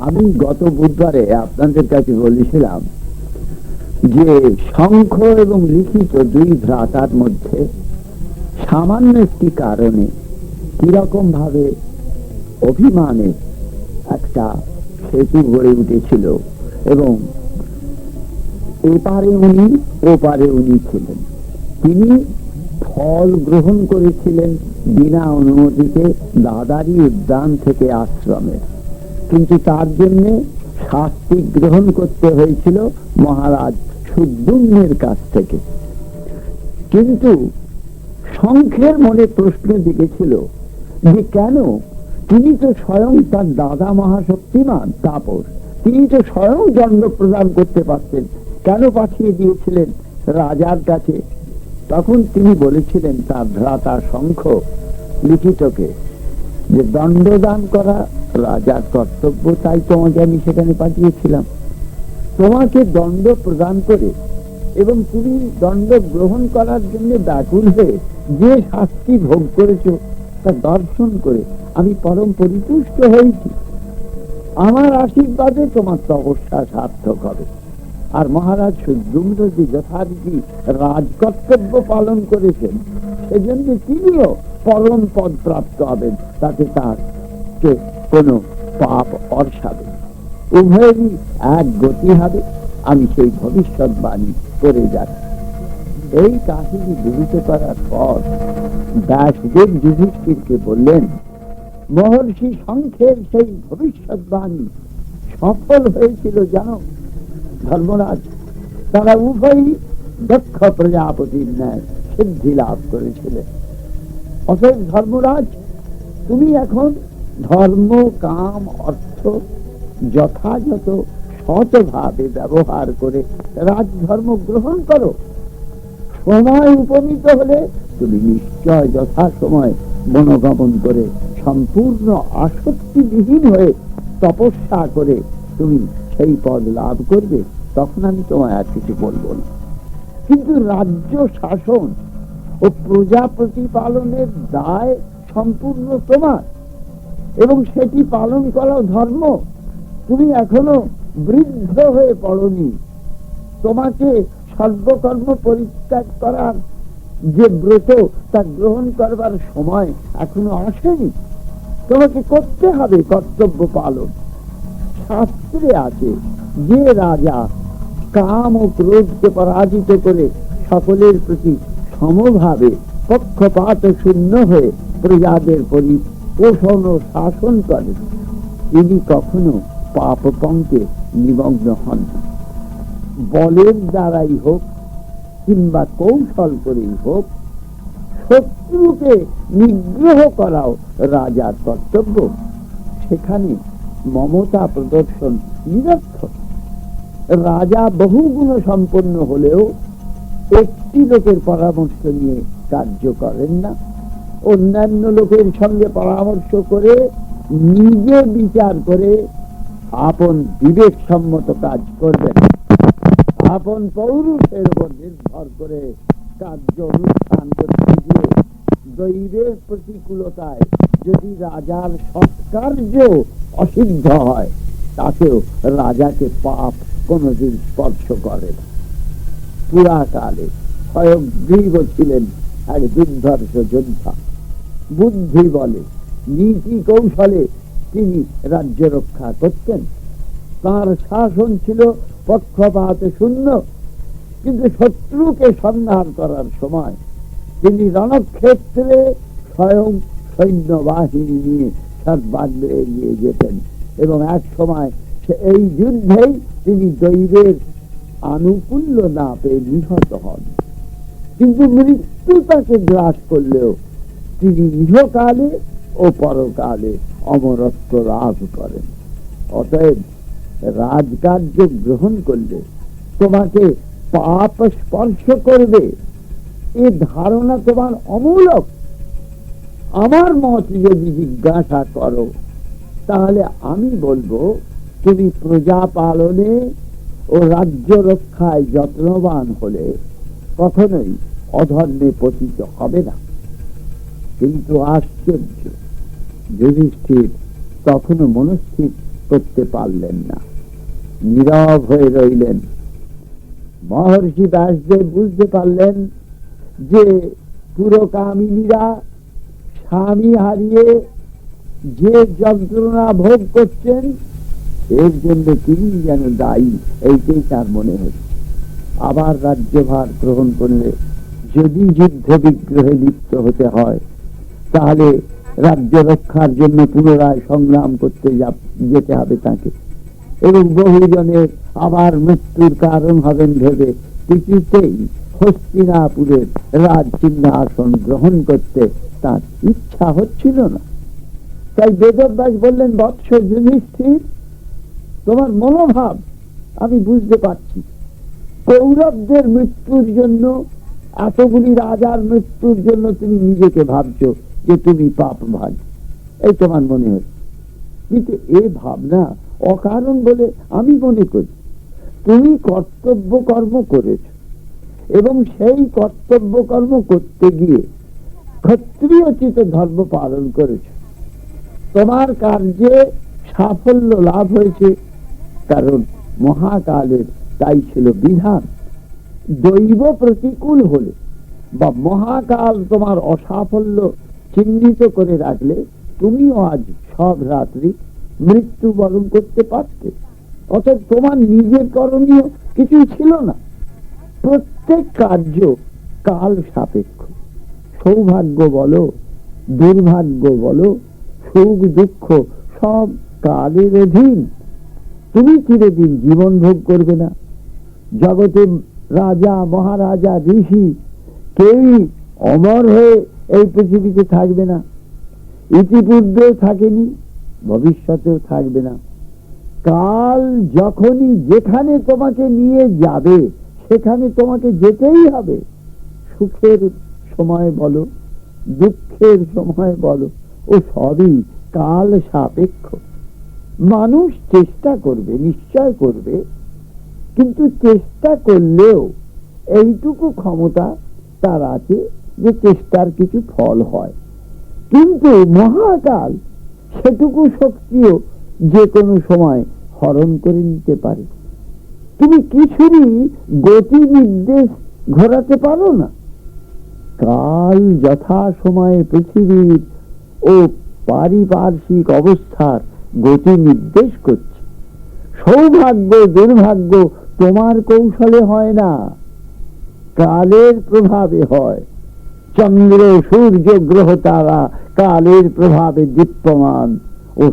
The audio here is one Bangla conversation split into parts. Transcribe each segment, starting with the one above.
আমি গত বুধবারে আপনাদের কাছে বলেছিলাম যে শঙ্খ এবং লিখিত দুই ভ্রাতার মধ্যে সামান্য একটি কারণে কীরকম ভাবে অভিমানে একটা সেতু গড়ে উঠেছিল এবং এপারে উনি, ওপারে উনি ছিলেন। তিনি ফল গ্রহণ করেছিলেন বিনা অনুমতিতে দাদারি উদ্যান থেকে আশ্রমের কিন্তু তার জন্য শাস্তি গ্রহণ করতে হয়েছিল মহারাজ সুদ্দুম্নের কাছ থেকে। কিন্তু শঙ্খের মনে প্রশ্ন জেগেছিল যে কেন? তিনি তো স্বয়ং তার দাদা মহাশক্তিমান তাপস তিনি তো স্বয়ং দণ্ড প্রদান করতে পারতেন। কেন পাঠিয়ে দিয়েছিলেন রাজার কাছে? তখন তিনি বলেছিলেন তার ভ্রাতা শঙ্খ লিখিতকে যে দণ্ডদান করা রাজার কর্তব্য, তাই তোমাকে আমি সেখানে পাঠিয়েছিলাম। তোমাকে দণ্ড প্রদান করে এবং তুমি দণ্ড গ্রহণ করার জন্য ব্যাকুল হয়ে যে শাস্তি ভোগ করেছ, তা দর্শন করে আমি পরম পরিতুষ্ট হয়েছি। আমার আশীর্বাদে তোমার তপস্যা সার্থক হবে। আর মহারাজ সুদ্রুম্র যে যথারীতি রাজকর্তব্য পালন করেছেন, সেজন্য তিনিও পরম পদ প্রাপ্ত হবেন, তাতে তার কোনো পাপ অর্ষাবে উভয়েরই এক গতি হবে, আমি সেই ভবিষ্যৎবাণী করে যাচ্ছি। এই কাহিনী বুঝতে পারার পর দাসদেব যুধিষ্ঠিরকে বললেন, মহর্ষি শঙ্খের সেই ভবিষ্যৎবাণী সফল হয়েছিল, জানো? ধর্মরাজ, তারা উভয়ই দক্ষ প্রজাপতির ন্যায় সিদ্ধি লাভ করেছিলেন। অতএব ধর্মরাজ, তুমি এখন ধর্ম, কাম, অর্থ যথাযথ সতভাবে ব্যবহার করে রাজধর্ম গ্রহণ করো। সময় উপনীত হলে তুমি নিশ্চয় যথা সময় বনগমন করে সম্পূর্ণ আসক্তিবিহীন হয়ে তপস্যা করে তুমি সেই পদ লাভ করবে, তখন আমি তোমায় আর কিছু বলব না। কিন্তু রাজ্য শাসন ও প্রজা প্রতিপালনের দায় সম্পূর্ণ তোমার। এবং সেটি পালন করা ধর্ম তুমি এখনও বৃদ্ধ হয়ে পড়নি। তোমাকে সর্বকর্ম পরিত্যাগ করার যে ব্রত, তা গ্রহণ করবার সময় এখনও আসেনি। তোমাকে করতে হবে কর্তব্য পালন। শাস্ত্রে আছে, যে রাজা কাম ও ক্রোধকে পরাজিত করে সকলের প্রতি সমভাবে পক্ষপাত শূন্য হয়ে প্রজাদের পরি পোষণ ও শাসন করেন তিনি কখনো পাপ পঙ্কে নিমগ্ন হন। বলের দ্বারাই হোক কিংবা কৌশল করেই হোক, শত্রুকে নিগ্রহ করাও রাজার কর্তব্য। সেখানে মমতা প্রদর্শন নিরর্থক রাজা বহু গুণ সম্পন্ন হলেও একটি লোকের পরামর্শ নিয়ে কার্য করেন না। অন্যান্য লোকের সঙ্গে পরামর্শ করে, নিজে বিচার করে আপন বিবেক সম্মত কাজ করবেন। আপন পৌরুষের উপর নির্ভর করে কার্য অনুষ্ঠান করতে গিয়ে দৈবের প্রতিকূলতায় যদি রাজার সৎকার্য অসিদ্ধ হয় তাতেও রাজাকে পাপ কোনদিন স্পর্শ করে না। পুরাকালে স্বয়ংগ্রীব ছিলেন এক দুর্ধর্ষ যোদ্ধা। বুদ্ধি বলে, নীতি কৌশলে তিনি রাজ্য রক্ষা করতেন। তার শাসন ছিল পক্ষপাত শূন্য, কিন্তু শত্রুকে সংহার করার সময় তিনি রণক্ষেত্রে স্বয়ং সৈন্যবাহিনী নিয়ে সর্বাগ্রে এগিয়ে যেতেন এবং এক সময় এই যুদ্ধেই তিনি দৈবের আনুকূল্য না পেয়ে নিহত হন। কিন্তু মৃত্যু তাকে গ্রাস করলেও তিনি ইহকালে ও পরকালে অমরত্ব লাভ করেন অতএব রাজকার্য গ্রহণ করলে তোমাকে পাপ স্পর্শ করবে। এ ধারণা তোমার অমূলক। আমার মত যদি জিজ্ঞাসা করো, তাহলে আমি বলব, তুমি প্রজা পালনে ও রাজ্য রক্ষায় যত্নবান হলে কখনোই অধর্মে পতিত হবে না। কিন্তু আশ্চর্য, যুধিষ্ঠির তখনও মনস্থির করতে পারলেন না। নীরব হয়ে রইলেন। মহর্ষি ব্যাসদেব বুঝতে পারলেন যে পুরকামিনীরা স্বামী হারিয়ে যে যন্ত্রণা ভোগ করছেন, এর জন্য তিনি যেন দায়ী, এইটাই তার মনে হচ্ছে। আবার রাজ্যভার গ্রহণ করলে যদি যুদ্ধ বিগ্রহে লিপ্ত হতে হয় তাহলে রাজ্য রক্ষার জন্য পুনরায় সংগ্রাম করতে যেতে হবে তাকে। এবং বহুজনের আবার মৃত্যুর কারণ হবেন ভেবে কিছুতেই হস্তিনাপুরের রাজ সিংহাসন গ্রহণ করতে তার ইচ্ছা হচ্ছিল না। তাই বেদব্যাস বললেন, বৎস যুধিষ্ঠির, তোমার মনোভাব আমি বুঝতে পারছি। কৌরবদের মৃত্যুর জন্য, এতগুলি রাজার মৃত্যুর জন্য তুমি নিজেকে ভাবছ। যে তুমি পাপ ভাগ এই তোমার মনে হচ্ছে। কিন্তু এ ভাবনা অকারণ বলে আমি মনে করি। তুমি কর্তব্য কর্ম করেছ এবং সেই কর্তব্য কর্ম করতে গিয়ে ক্ষত্রিয়োচিত ধর্ম পালন করেছ। তোমার কার্যে সাফল্য লাভ হয়েছে, কারণ মহাকালের তাই ছিল বিধান। দৈব প্রতিকূল হলে বা মহাকাল তোমার অসাফল্য চিহ্নিত করে রাখলে তুমিও আজ সব রাত্রি মৃত্যু বরণ করতে পারতে। অর্থাৎ তোমার নিজের করণীয় কিছুই ছিল না। প্রত্যেক কার্য কাল সাপেক্ষ। সৌভাগ্য বলো, দুর্ভাগ্য বলো, সুখ দুঃখ সব কালের অধীন। তুমি চিরদিন জীবন ভোগ করবে না। জগতে রাজা, মহারাজা, ঋষি, কেউই অমর হয়ে এই পৃথিবীতে থাকবে না। ইতিপূর্বেও থাকেনি, ভবিষ্যতেও থাকবে না। কাল যখনই যেখানে তোমাকে নিয়ে যাবে, সেখানে তোমাকে যেতেই হবে। সুখের সময় বলো, দুঃখের সময় বলো, ও সবই কাল সাপেক্ষ। মানুষ চেষ্টা করবে, নিশ্চয় করবে, কিন্তু চেষ্টা করলেও এইটুকু ক্ষমতা তার আছে। যে চেষ্টার কিছু ফল হয়। কিন্তু মহাকাল সেটুকু শক্তিও যে কোনো সময় হরণ করে নিতে পারে। তুমি কিছুরই গতি নির্দেশ ঘোরাতে পারো না। কাল যথা সময়ে পৃথিবীর ও পারিপার্শ্বিক অবস্থার গতি নির্দেশ করছে। সৌভাগ্য, দুর্ভাগ্য তোমার কৌশলে হয় না। কালের প্রভাবে হয়। চন্দ্র সূর্য গ্রহ তারা, কালের প্রভাবে দীপ্যমান ও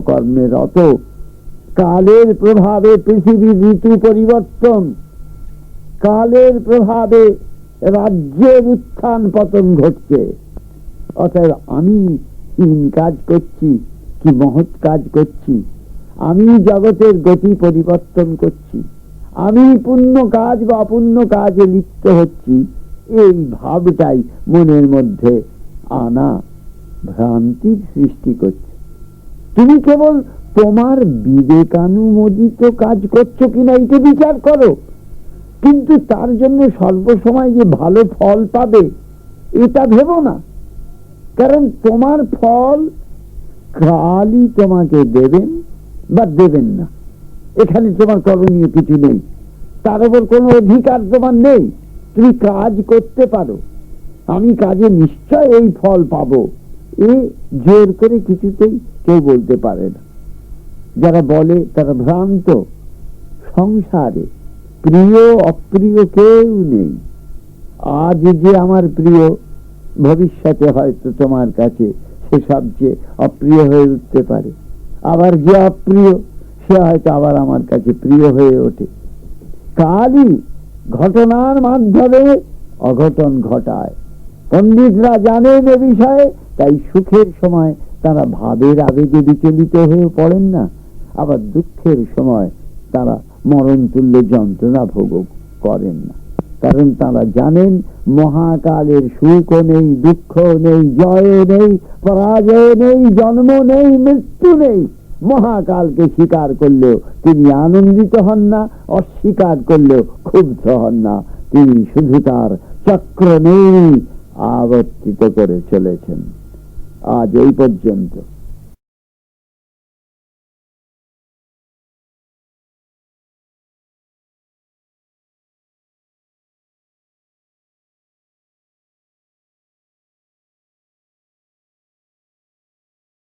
কর্মে রত। কালের প্রভাবে পৃথিবীর ঋতু পরিবর্তন। কালের প্রভাবে রাজ্যের উত্থান পতন ঘটছে। অতএব আমি হীন কাজ করছি, কি মহৎ কাজ করছি। আমি জগতের গতি পরিবর্তন করছি। আমি পুণ্য কাজ বা অপুণ্য কাজে লিপ্ত হচ্ছি। এই ভাবটাই মনের মধ্যে আনা ভ্রান্তির সৃষ্টি করছে। তুমি কেবল তোমার বিবেকানুমোদিত কাজ করছ কিনা এটা বিচার করো। কিন্তু তার জন্য সর্বসময় যে ভালো ফল পাবে, এটা ভেবো না। কারণ তোমার ফল কালই তোমাকে দেবেন বা দেবেন না। এখানে তোমার করণীয় কিছু নেই। তার উপর কোনো অধিকার তোমার নেই। তুমি কাজ করতে পারো। আমি কাজে নিশ্চয় এই ফল পাবো। এ জোর করে কিছুতেই কেউ বলতে পারে না। যারা বলে তারা ভ্রান্ত। সংসারে প্রিয়, অপ্রিয় কেউ নেই। আজ যে আমার প্রিয়, ভবিষ্যতে হয়তো তোমার কাছে সে সবচেয়ে অপ্রিয় হয়ে উঠতে পারে। আবার যে অপ্রিয়, সে হয়তো আবার আমার কাছে প্রিয় হয়ে ওঠে। কালই ঘটনার মাধ্যমে অঘটন ঘটায়। পণ্ডিতরা জানেন এ বিষয়ে, তাই সুখের সময় তারা ভাবের আবেগে বিচলিত হয়ে পড়েন না। আবার দুঃখের সময় তারা মরণ তুল্য যন্ত্রণা ভোগ করেন না। কারণ তারা জানেন, মহাকালের সুখ নেই, দুঃখ নেই, জয় নেই, পরাজয় নেই, জন্ম নেই, মৃত্যু নেই। মহাকালকে স্বীকার করলেও তিনি আনন্দিত হন না, অস্বীকার করলেও ক্ষুব্ধ হন না। তিনি শুধু তার চক্র নেই আবর্তিত করে চলেছেন। আজ এই পর্যন্ত।